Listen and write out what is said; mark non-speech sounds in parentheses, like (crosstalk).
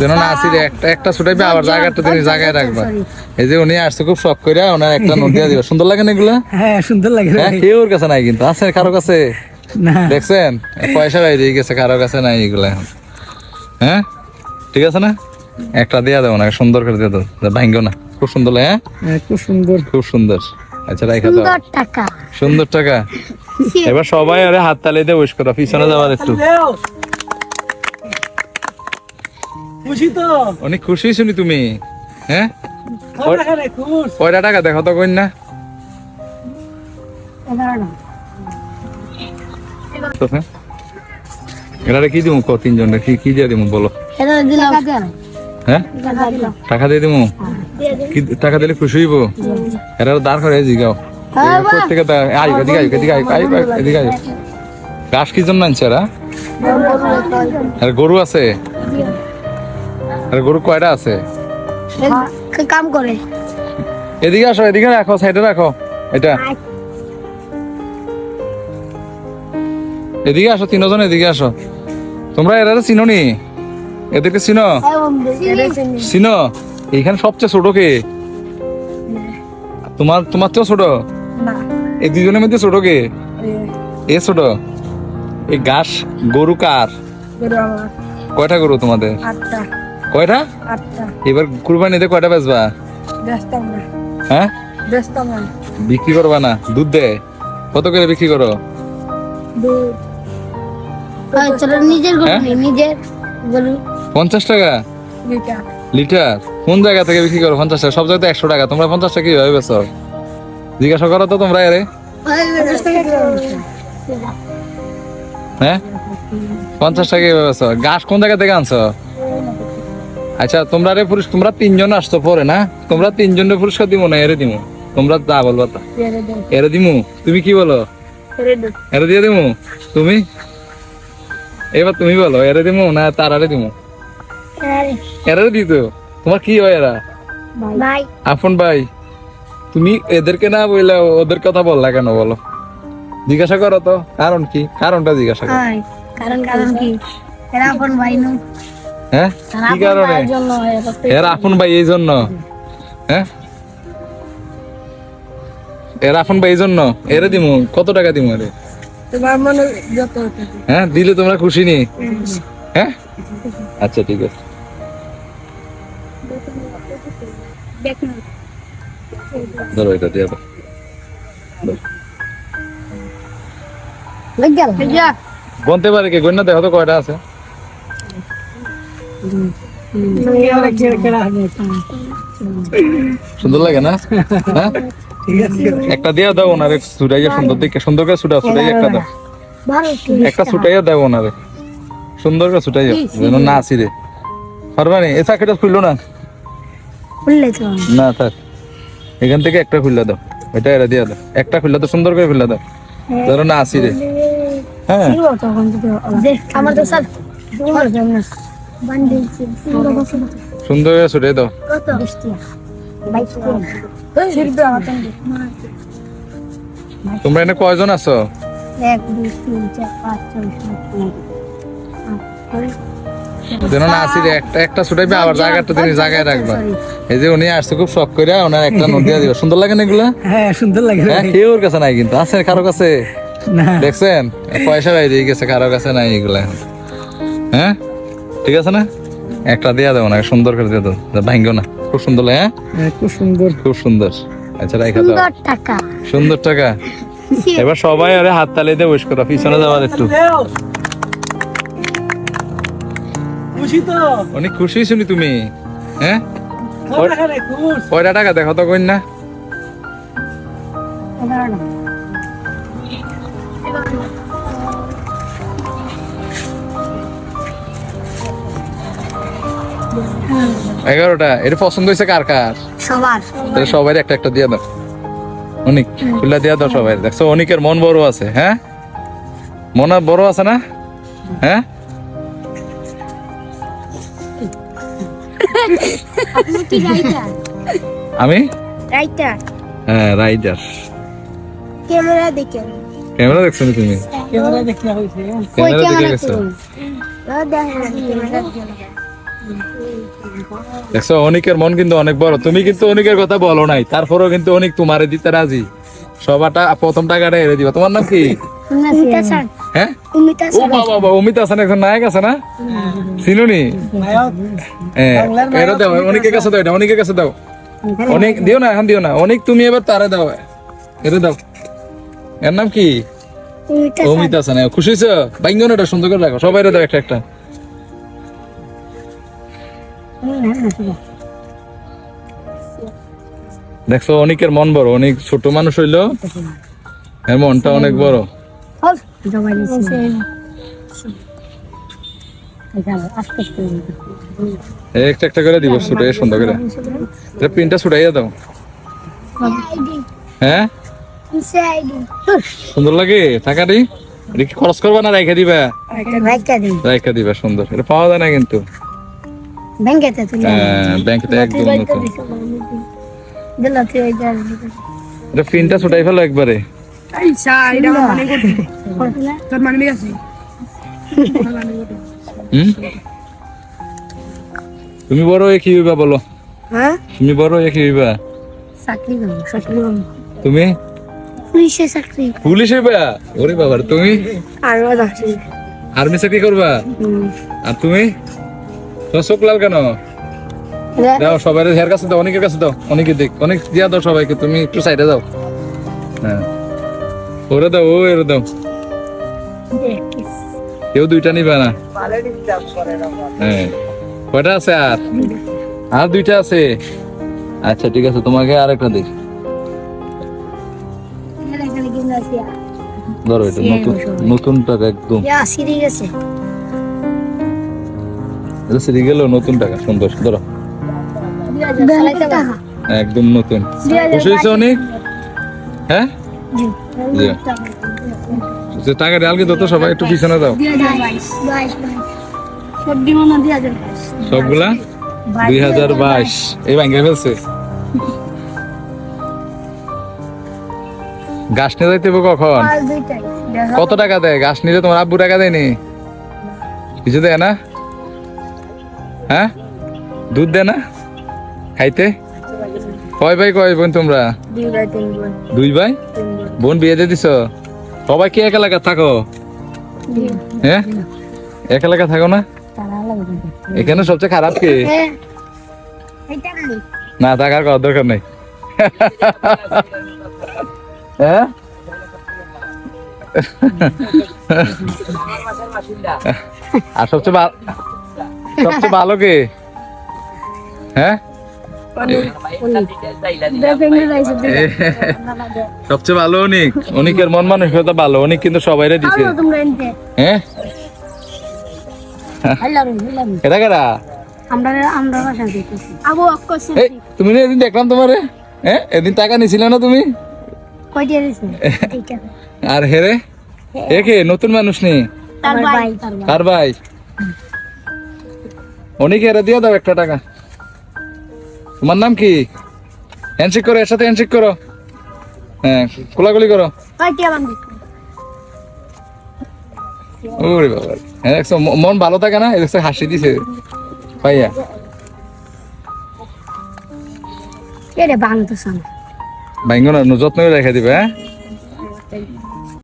যেন না আসি রে, একটা একটা ছুটাইবে আবার জায়গাটা তুমি জায়গায় রাখবা। এই যে উনি আসছে খুব শখ করে ওনার একটা নোট দিয়ে দিবা। সুন্দর লাগে না এগুলো? হ্যাঁ সুন্দর লাগে হ্যাঁ কেউ ওর কাছে নাই কিন্তু। আছে কারও কাছে? দেখছেন? পয়সা বাইরে গেছে কারও কাছে নাই এগুলো এখন। হ্যাঁ? ঠিক আছে না? একটা দিয়ে দেবো না সুন্দর করে দিয়ে দেবো ভাঙ্গো না। খুব সুন্দর লাগে হ্যাঁ? হ্যাঁ, খুব সুন্দর। খুব সুন্দর। আচ্ছা রাইখা দাও। সুন্দর টাকা। সুন্দর টাকা। (laughs) এবার সবাই আরে হাত তালি দিয়ে উইশ করো পিছনে যাওয়ার একটু। খুশি তো? অনেক খুশি শুনি তুমি? হ্যাঁ? কয়টা টাকা? দেখো তো কই না হ্যাঁ। এটা কি দিমু? ক তিনজন কি কি দিয়ে দিমু? বলো। হ্যাঁ? টাকা দিয়ে। দিমু? কি টাকা দিলে খুশি হইব? এরা দাঁড় করে জিগাও। থেকে আই এদিকে আই এদিকে আই আই এদিকে আই ঘাস কি জন্য আনছে এরা? গরু আছে। আর গরু কয়টা আছে? কাম করে। এদিকে আসো এদিকে রাখো সাইডে রাখো এটা। এদিকে আসো তিনজন এদিকে আসো। তোমরা এরা চিনো? নি এদেরকে চিনো। চিনো। এইখানে সবচেয়ে ছোট কে? তোমার তোমার তো ছোট? এই দুজনের মধ্যে ছোট কে? এ। ছোট? এই ঘাস গরু কার? কয়টা গরু তোমাদের? আটটা। কয়টা? এবার কুরবানিতে কয়টা বেচবা? হ্যাঁ? বিক্রি করবা না? দুধ দেয় কত করে বিক্রি করো? হ্যাঁ? পঞ্চাশ টাকা? লিটার। লিটার? কোন জায়গা থেকে বিক্রি করো পঞ্চাশ টাকা? সব জায়গায় একশো টাকা। তোমরা পঞ্চাশ টাকা কীভাবে বেচো? জিজ্ঞাসা করো তো তোমরা এরে। হ্যাঁ? পঞ্চাশ টাকা কীভাবে বেচো? ঘাস কোন জায়গা থেকে আনছো? আচ্ছা তোমরা রে পুরুষ তোমরা তিনজন আসছো পরে না? তোমরা তিনজনের পুরস্কার দিব না এরে দিব তোমরা যা বলবা তা। এরে দিমু। তুমি কি বলো? এরে দিয়ে দিমু? তুমি? এবার তুমি বলো এরে দিমু না তারারে দিমু? এরা দিত তোমার কি হয় এরা? ভাই। আপন ভাই। তুমি এদেরকে না বললে ওদের কথা বললা কেন বলো? জিজ্ঞাসা করো তো কারণ কি? কারণটা জিজ্ঞাসা করো। কারণ কারণ কি? এরা আপন ভাই নু। হ্যাঁ? কি কারণে? এরা আপন ভাই এই জন্য। হ্যাঁ? এর আপন ভাই এই জন্য। এরে দিমু কত টাকা দিমু এরে? তোমার মনে যত হ্যাঁ দিলে তোমরা খুশি নি? হ্যাঁ? আচ্ছা ঠিক আছে। ধরো এটা দিয়ে দাও। গেল পারে কি? গন্যা দেখো তো কয়টা আছে? সুন্দর লাগে না? হ্যাঁ? একটা দিয়ে দাও ওনারে ছুটাইয়া সুন্দর দেখে সুন্দর করে ছুটা ছুটাইয়া একটা দাও। একটা ছুটাইয়া দাও ওনারে। সুন্দর করে ছুটাইয়া যেন না আসি রে পারবানি এ চাকরিটা খুললো না? তো। না থাক। এখান থেকে একটা খুললে দাও। এটা এরা দিয়ে দাও। একটা খুললে দাও সুন্দর করে খুললে দাও। যেন না আসি রে হ্যাঁ আমার তো স্যার সুন্দর করে ছুটাই দাও তোমরা এনে কয়জন আছো? এক দুই তিন চার পাঁচ ছয় সাত আট যেন না আসি একটা একটা ছুটাইবে আবার জায়গাটা তুমি জায়গায় রাখবা। এই যে উনি আসছে খুব শখ করে ওনার একটা নোট দিয়ে দিবা। সুন্দর লাগে না এগুলা? হ্যাঁ সুন্দর লাগে। হ্যাঁ কেউ কাছে নাই কিন্তু। আছে কারও কাছে? দেখছেন? পয়সা বাইরে গেছে কারও কাছে নাই এগুলা। হ্যাঁ? ঠিক আছে না? একটা দিয়ে দেবো না সুন্দর করে দিয়ে দেবো। ভাঙ্গো না। খুব সুন্দর লাগে হ্যাঁ? হ্যাঁ, খুব সুন্দর। খুব সুন্দর। আচ্ছা রাইখা দাও। সুন্দর টাকা। সুন্দর টাকা। (laughs) এবার সবাই আরে হাত তালি দিয়ে বস করো পিছনে যাওয়ার একটু। খুশি তো? অনেক খুশি শুনি তুমি হ্যাঁ? কয়টা টাকা? দেখো তো কই না। এগারোটা এটা পছন্দ হয়েছে কার কার? সবার। তাহলে সবাই একটা একটা দিয়ে দাও। অনেক খুল্লা দিয়ে দাও সবাই। দেখছ অনেকের মন বড় আছে হ্যাঁ? মন বড় আছে না? হ্যাঁ? রাইটার আমি? রাইটার হ্যাঁ রাইডার ক্যামেরা দেখেন। ক্যামেরা দেখছ নি তুমি? ক্যামেরা দেখতে হয়েছে। কই ক্যামেরা দেখে ক্যামেরা গেছো দেখছ অনিকের মন কিন্তু অনেক বড়। তুমি কিন্তু অনিকের কথা বলো নাই তারপরেও কিন্তু অনিক তোমারে দিতে রাজি। সবাটা প্রথম টাকাটা এনে দিবা। তোমার নাম কি? হ্যাঁ? ও বাবা বাবা অমিত হাসান এখন নায়ক আছে না? চিনুনি? হ্যাঁ এটা দাও অনেকের কাছে দাও এটা অনেকের কাছে দাও। অনেক দিও না এখন দিও না। অনেক তুমি এবার তারে দাও। এটা দাও। এর নাম কি? উমিতা অমিত হাসান হ্যাঁ, খুশি হয়েছ? বাইঙ্গন এটা সুন্দর করে রাখো। সবাই দাও একটা একটা। দেখছ অনেকের মন বড়। অনেক ছোট মানুষ হইল এর মনটা অনেক বড়। একটা একটা করে দিব ছুটাই সুন্দর করে। এটা পিনটা ছুটাইয়া দাও। হ্যাঁ? সুন্দর লাগে? টাকা দি। এটা কি খরচ করবা না রাইখা দিবা? রাইখা দিবা সুন্দর। এটা পাওয়া যায় না কিন্তু। ব্যাংকেতে তুলে হ্যাঁ একদম নতুন। দিল ওই যার এটা পিনটা ছুটাই ফেলো একবারে। হুম? তুমি বড় হয়ে কি হইবা বলো? হ্যাঁ? তুমি বড় হয়ে কি হইবা? চাকরি করব চাকরি করব। তুমি? পুলিশে চাকরি। পুলিশ হইবা? ওরে বাবা তুমি? আরও আর্মি চাকরি করবা? আর তুমি? তোমার চোখ লাল কেন? দাও সবাই হের কাছে দাও অনেকের কাছে দাও অনেকে দেখ অনেক দিয়া দাও সবাইকে তুমি একটু সাইডে দাও হ্যাঁ। ওরে দাও ও এরে দাও। কেউ দুইটা নিবা না। হ্যাঁ। কয়টা আছে আর? আর দুইটা আছে। আচ্ছা ঠিক আছে তোমাকে আরেকটা দিই। ধরো এটা নতুন নতুন টাকা একদম। সিঁড়ি গেল নতুন টাকা সুন্দর ধরো। একদম নতুন। খুশি হয়েছে অনেক? হ্যাঁ? যে টাকা ডালকে দতো সবাই একটু পিছনে দাও। সবগুলা? দুই হাজার বাইশ। এই ব্যাংকে ফেলছে। গাছ নিয়ে যাইতে কখন? কত টাকা দেয়? গাছ নিলে তোমার আব্বু টাকা দেয়নি? কিছু দেয় না? হ্যাঁ? দুধ দেয় না? খাইতে? কয় ভাই কয় বোন তোমরা? দুই ভাই বোন। বিয়ে দিয়ে দিছ? সবাই কি এক এলাকা থাকো? হ্যাঁ? এক এলাকা থাকো না? এখানে সবচেয়ে খারাপ কি? না থাকার করার দরকার নেই। হ্যাঁ? আর সবচেয়ে ভালো সবচেয়ে ভালো কে? হ্যাঁ? সবচেয়ে ভালো অনিক অনিকের মন মানসিকতা ভালো অনিক কিন্তু সবাইরে দিছে। হ্যাঁ? এটা কারা? তুমি না এদিন দেখলাম তোমারে। হ্যাঁ এদিন টাকা নিছিলে না তুমি? (laughs) আর হেরে এ কে নতুন মানুষ নি? তার ভাই? অনেক হেরে দিয়ে দাও একটা টাকা। তোমার নাম কি? হ্যান্ডশেক করো এর সাথে হ্যান্ডশেক করো। হ্যাঁ কোলাগুলি করো। ওরে বাবা। হ্যাঁ দেখছ মন ভালো থাকে না? দেখছ হাসি দিছে। ভাইয়া বাংতো সাম যত্ন করে রেখে দিবে হ্যাঁ?